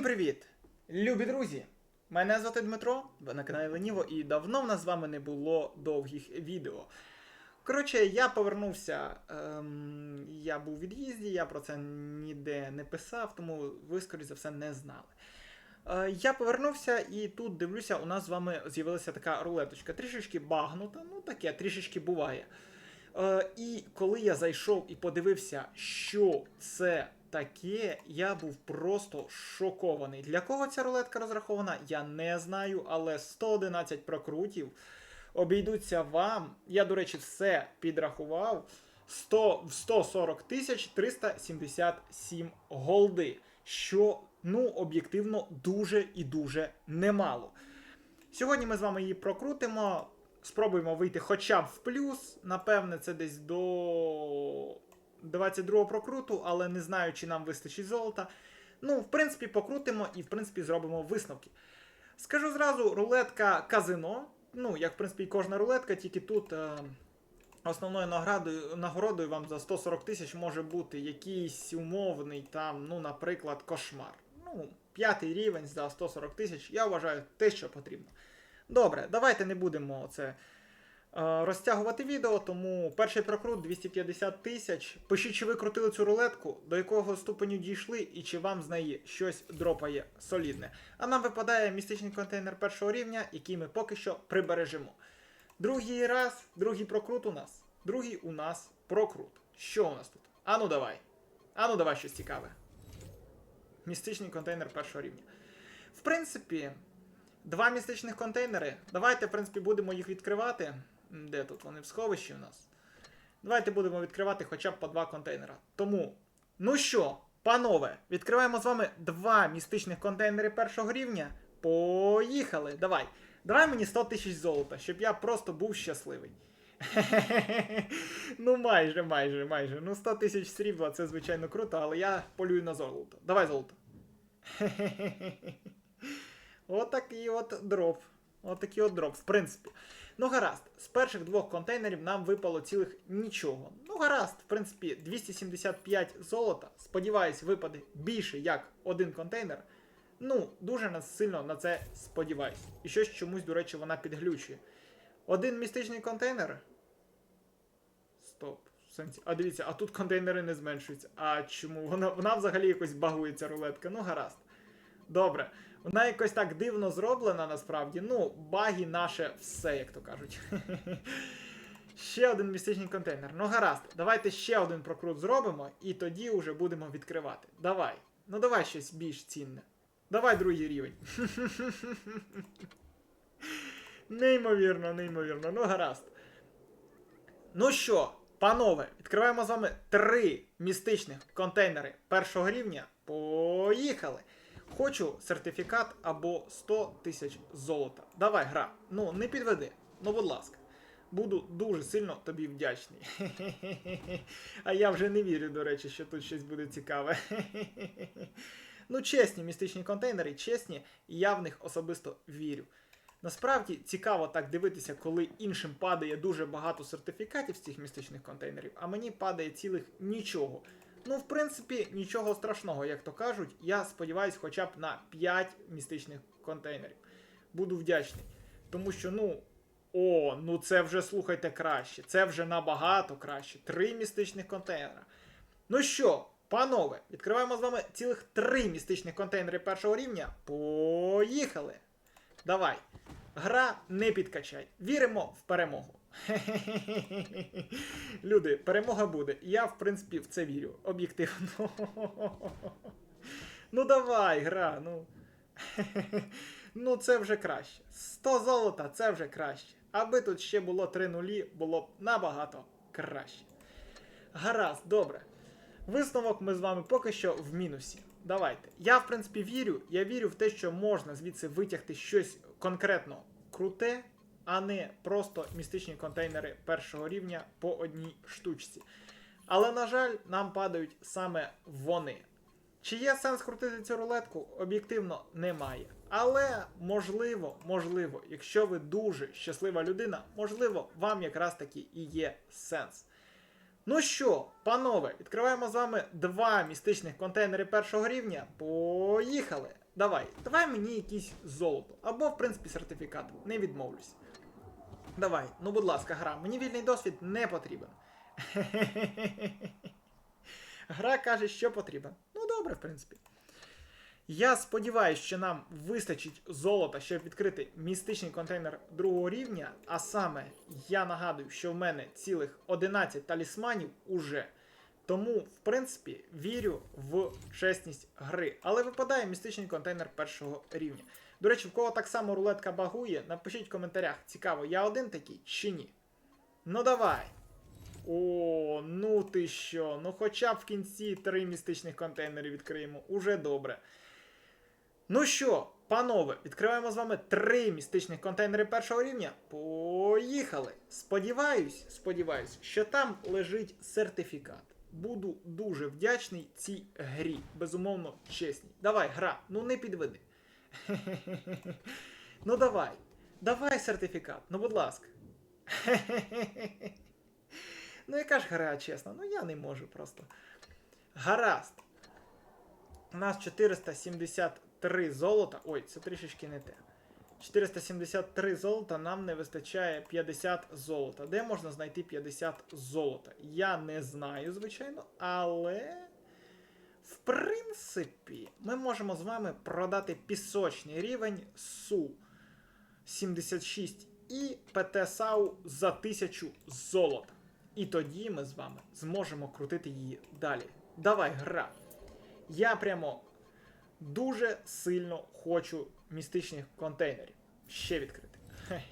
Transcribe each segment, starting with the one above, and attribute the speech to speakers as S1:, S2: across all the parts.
S1: Всім привіт! Любі друзі! Мене звати Дмитро, ви на каналі Леніво, і давно в нас з вами не було довгих відео. Коротше, я повернувся. Ем, я був у від'їзді, я про це ніде не писав, тому ви, скоріш за все, не знали. Е, я повернувся і тут дивлюся, у нас з вами з'явилася така рулеточка. Трішечки багнута, ну таке, трішечки буває. Е, і коли я зайшов і подивився, що це таке, я був просто шокований. Для кого ця рулетка розрахована, я не знаю, але 111 прокрутів обійдуться вам. Я, до речі, все підрахував. 100, 140 тисяч 377 голди, що ну об'єктивно дуже і дуже немало. Сьогодні ми з вами її прокрутимо. Спробуємо вийти хоча б в плюс. Напевне, це десь до 22 прокруту, але не знаю, чи нам вистачить золота. Ну, в принципі, покрутимо і, в принципі, зробимо висновки. Скажу зразу, рулетка казино. Ну, як в принципі кожна рулетка, тільки тут е, основною наградою, нагородою вам за 140 тисяч може бути якийсь умовний там, ну, наприклад, кошмар. Ну, п'ятий рівень за 140 тисяч, я вважаю те, що потрібно. Добре, давайте не будемо це розтягувати відео, тому перший прокрут 250 тисяч. Пишіть, чи ви крутили цю рулетку, до якого ступеню дійшли, і чи вам з неї щось дропає солідне. А нам випадає містичний контейнер першого рівня, який ми поки що прибережемо. Другий раз, другий прокрут у нас. Другий у нас прокрут. Що у нас тут? Ану давай. Ану давай щось цікаве. Містичний контейнер першого рівня. В принципі, Два містичних контейнери. Давайте, в принципі, будемо їх відкривати. Де тут вони в сховищі у нас? Давайте будемо відкривати хоча б по два контейнера. Тому, ну що, панове, відкриваємо з вами два містичних контейнери першого рівня. Поїхали! Давай. Давай мені 100 тисяч золота, щоб я просто був щасливий. ну, майже, майже, майже. Ну, 100 тисяч срібла це звичайно круто, але я полюю на золото. Давай золото. Отакий от дроп. Отакий от дроп, в принципі. Ну, гаразд, з перших двох контейнерів нам випало цілих нічого. Ну, гаразд, в принципі, 275 золота. Сподіваюсь, випаде більше, як один контейнер. Ну, дуже сильно на це сподіваюсь. І щось чомусь, до речі, вона підглючує. Один містичний контейнер. Стоп. А дивіться, а тут контейнери не зменшуються. А чому? Вона, вона взагалі якось багується рулетка. Ну, гаразд. Добре. Вона якось так дивно зроблена насправді. Ну, баги наше все, як то кажуть. ще один містичний контейнер. Ну гаразд, давайте ще один прокрут зробимо, і тоді вже будемо відкривати. Давай. Ну давай щось більш цінне. Давай другий рівень. неймовірно, неймовірно. Ну гаразд. Ну що, панове, відкриваємо з вами три містичних контейнери першого рівня. Поїхали! Хочу сертифікат або 100 тисяч золота. Давай, гра. Ну, не підведи. Ну, будь ласка. Буду дуже сильно тобі вдячний. А я вже не вірю, до речі, що тут щось буде цікаве. Ну, чесні містичні контейнери, чесні, і я в них особисто вірю. Насправді цікаво так дивитися, коли іншим падає дуже багато сертифікатів з цих містичних контейнерів, а мені падає цілих нічого. Ну, в принципі, нічого страшного, як то кажуть. Я сподіваюся, хоча б на 5 містичних контейнерів. Буду вдячний. Тому що, ну. О, ну це вже слухайте краще. Це вже набагато краще. Три містичних контейнера. Ну що, панове, відкриваємо з вами цілих три містичних контейнери першого рівня. Поїхали! Давай. Гра не підкачай. Віримо в перемогу. Люди, перемога буде. Я, в принципі, в це вірю. Об'єктивно. Ну давай, гра, ну. Ну, це вже краще. 100 золота це вже краще. Аби тут ще було 3 нулі, було б набагато краще. Гаразд, добре. Висновок ми з вами поки що в мінусі. Давайте. Я, в принципі, вірю. Я вірю в те, що можна звідси витягти щось конкретно круте, а не просто містичні контейнери першого рівня по одній штучці. Але, на жаль, нам падають саме вони. Чи є сенс крутити цю рулетку? Об'єктивно немає. Але можливо, можливо, якщо ви дуже щаслива людина, можливо, вам якраз таки і є сенс. Ну що, панове, відкриваємо з вами два містичних контейнери першого рівня. Поїхали! Давай, давай мені якийсь золото. Або, в принципі, сертифікат. Не відмовлюсь. Давай, ну будь ласка, гра, мені вільний досвід не потрібен. Гра каже, що потрібен. Ну добре, в принципі. Я сподіваюся, що нам вистачить золота, щоб відкрити містичний контейнер другого рівня. А саме, я нагадую, що в мене цілих 11 талісманів уже. Тому, в принципі, вірю в чесність гри. Але випадає містичний контейнер першого рівня. До речі, в кого так само рулетка багує, напишіть в коментарях, цікаво, я один такий чи ні. Ну давай. О, ну ти що? Ну хоча б в кінці три містичних контейнери відкриємо. Уже добре. Ну що, панове, відкриваємо з вами три містичних контейнери першого рівня. Поїхали! Сподіваюсь, сподіваюсь, що там лежить сертифікат. Буду дуже вдячний цій грі. Безумовно, чесній. Давай, гра, ну не підведи. Ну давай. Давай сертифікат, ну будь ласка. Ну яка ж гра, чесно, ну я не можу просто. Гаразд. У нас 473 золота. Ой, це трішечки не те. 473 золота, нам не вистачає 50 золота. Де можна знайти 50 золота? Я не знаю, звичайно, але. В принципі, ми можемо з вами продати пісочний рівень Су 76 і ПТ САУ за 1000 золота. І тоді ми з вами зможемо крутити її далі. Давай, гра. Я прямо дуже сильно хочу містичних контейнерів. Ще відкрити.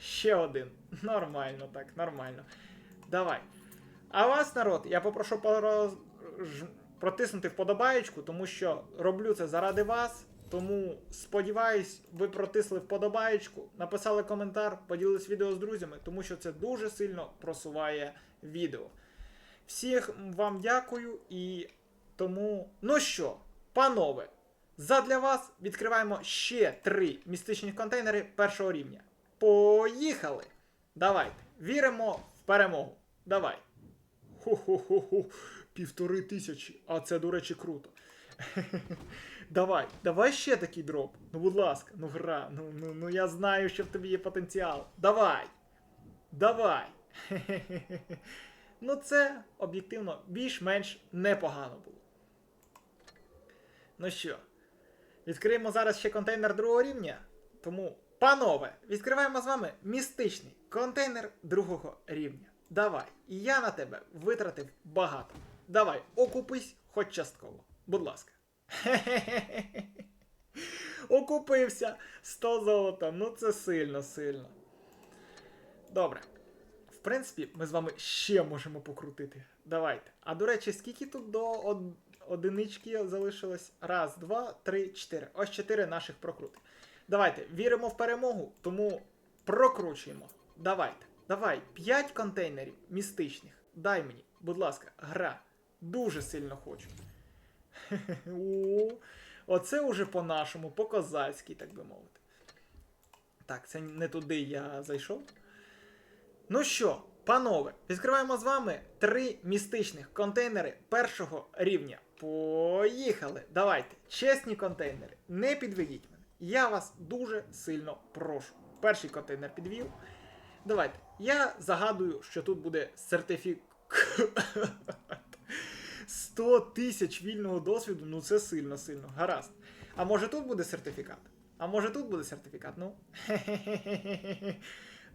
S1: Ще один. Нормально, так, нормально. Давай. А вас, народ, я попрошу пороз... протиснути вподобаєчку, тому що роблю це заради вас. Тому сподіваюсь, ви протисли вподобаєчку, написали коментар, поділились відео з друзями, тому що це дуже сильно просуває відео. Всіх вам дякую і тому. Ну що, панове, задля вас відкриваємо ще три містичні контейнери першого рівня. Поїхали! Давайте! Віримо в перемогу. Давай! Ху-ху-ху-ху, півтори тисячі. А це, до речі, круто. Давай, давай ще такий дроп. Ну, будь ласка, ну гра, ну, ну, ну я знаю, що в тобі є потенціал. Давай! Давай! Ну, це об'єктивно більш-менш непогано було. Ну що, відкриємо зараз ще контейнер другого рівня. Тому, панове, відкриваємо з вами містичний контейнер другого рівня. Давай, і я на тебе витратив багато. Давай, окупись хоч частково. Будь ласка. Окупився 100 золота. Ну це сильно, сильно. Добре. В принципі, ми з вами ще можемо покрутити. Давайте. А до речі, скільки тут до од... одинички залишилось? Раз, два, три, чотири. Ось чотири наших прокрути. Давайте, віримо в перемогу, тому прокручуємо. Давайте. Давай, 5 контейнерів містичних. Дай мені, будь ласка, гра. Дуже сильно хочу. Оце уже по-нашому, по-козацьки, так би мовити. Так, це не туди я зайшов. Ну що, панове, відкриваємо з вами три містичних контейнери першого рівня. Поїхали! Давайте, чесні контейнери, не підведіть мене. Я вас дуже сильно прошу. Перший контейнер підвів. Давайте. Я загадую, що тут буде сертифікат. 100 тисяч вільного досвіду, ну це сильно, сильно. Гаразд. А може тут буде сертифікат? А може тут буде сертифікат? Ну.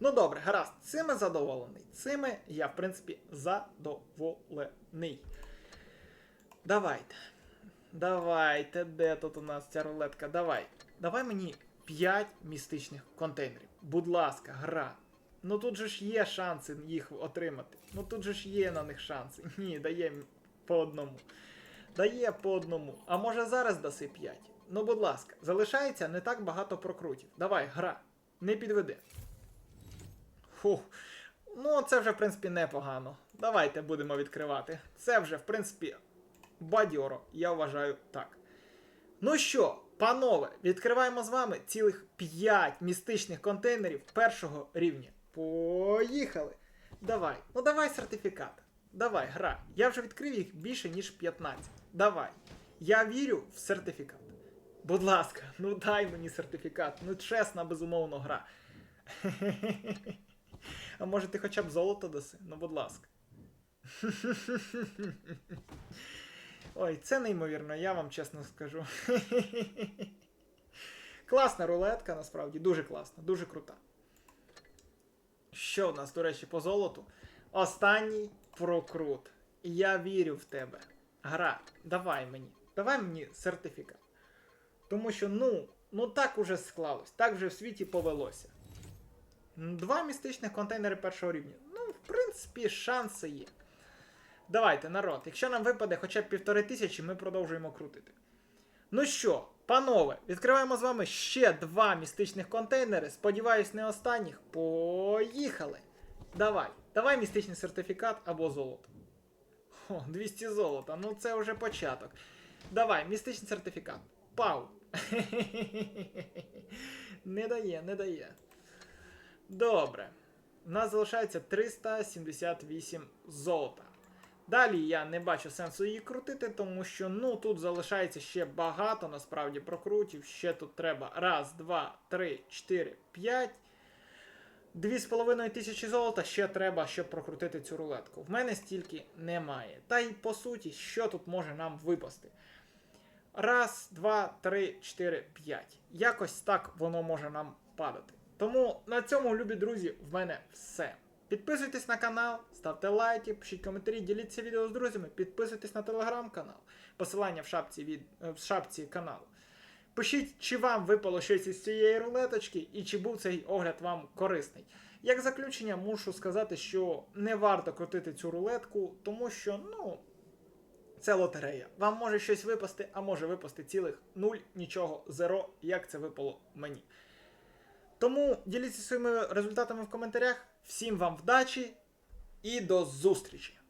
S1: Ну добре, гаразд. Цими задоволений. Цими я, в принципі, задоволений. Давайте. Давайте, де тут у нас ця рулетка? Давай. Давай мені 5 містичних контейнерів. Будь ласка, гра. Ну тут же ж є шанси їх отримати. Ну тут же ж є на них шанси. Ні, дає по одному. Дає по одному. А може зараз даси 5? Ну, будь ласка, залишається не так багато прокрутів. Давай, гра. Не підведи. Фух. Ну, це вже, в принципі, непогано. Давайте будемо відкривати. Це вже, в принципі, бадьоро, я вважаю так. Ну що, панове, відкриваємо з вами цілих 5 містичних контейнерів першого рівня. Поїхали! Давай, ну давай сертифікат. Давай, грай. Я вже відкрив їх більше, ніж 15. Давай. Я вірю в сертифікат. Будь ласка, ну дай мені сертифікат. Ну чесна, безумовно, гра. А може ти хоча б золото даси? Ну, будь ласка. Ой, це неймовірно, я вам чесно скажу. Класна рулетка, насправді, дуже класна, дуже крута. Що в нас, до речі, по золоту? Останній прокрут. Я вірю в тебе. Гра, давай мені. Давай мені сертифікат. Тому що, ну, ну так уже склалось, так вже в світі повелося. Два містичних контейнери першого рівня. Ну, в принципі, шанси є. Давайте, народ, якщо нам випаде хоча б півтори тисячі, ми продовжуємо крутити. Ну що, панове, відкриваємо з вами ще два містичних контейнери. Сподіваюсь, не останніх. Поїхали! Давай, давай містичний сертифікат або золото. О, 200 золота, ну це вже початок. Давай, містичний сертифікат. Пау. Не дає, не дає. Добре. У нас залишається 378 золота. Далі я не бачу сенсу її крутити, тому що ну тут залишається ще багато насправді прокрутів. Ще тут треба раз, два, три, чотири, п'ять. Дві з половиною тисячі золота ще треба, щоб прокрутити цю рулетку. В мене стільки немає. Та й по суті, що тут може нам випасти? Раз, два, три, чотири, п'ять. Якось так воно може нам падати. Тому на цьому, любі друзі, в мене все. Підписуйтесь на канал, ставте лайки, пишіть коментарі, діліться відео з друзями, підписуйтесь на телеграм-канал. Посилання в шапці, від, е, в шапці каналу. Пишіть, чи вам випало щось із цієї рулеточки і чи був цей огляд вам корисний. Як заключення, мушу сказати, що не варто крутити цю рулетку, тому що, ну, це лотерея. Вам може щось випасти, а може випасти цілих нуль, нічого, зеро, як це випало мені. Тому діліться своїми результатами в коментарях. Всім вам вдачі і до зустрічі!